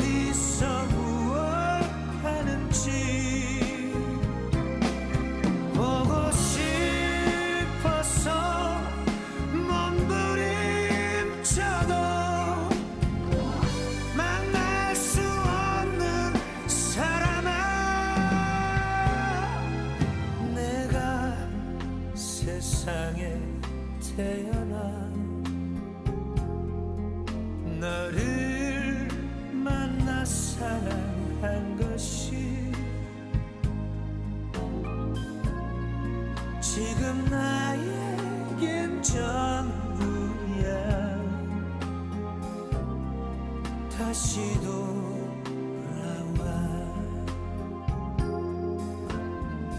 어디서 무엇 하는지 보고 싶어서 몸부림쳐도 만날 수 없는 사람아 내가 세상에 태어나 너를 전부야. 다시도